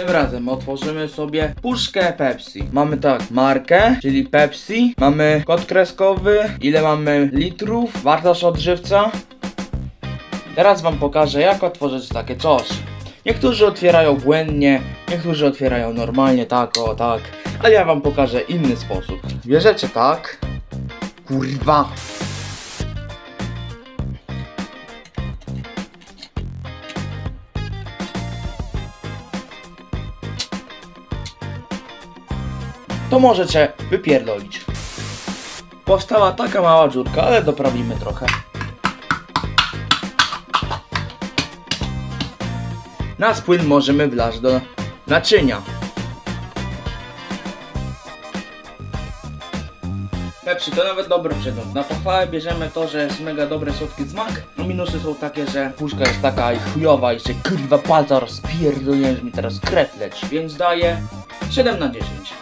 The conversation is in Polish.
Tym razem otworzymy sobie puszkę Pepsi. Mamy tak, markę, czyli Pepsi. Mamy kod kreskowy, ile mamy litrów, wartość odżywca. Teraz wam pokażę jak otworzyć takie coś. Niektórzy otwierają błędnie, niektórzy otwierają normalnie, tak o tak. Ale ja wam pokażę inny sposób. Bierzecie tak. Kurwa. To możecie wypierdolić. Powstała taka mała dziurka, ale doprawimy trochę. Na płyn możemy wlać do naczynia. Pepsi to nawet dobry przedmiot. Na pochwałę bierzemy to, że jest mega dobry słodki smak. No minusy są takie, że puszka jest taka chujowa i się kurwa palca rozpierdoliłem, że mi teraz krew leci. Więc daję 7 na 10.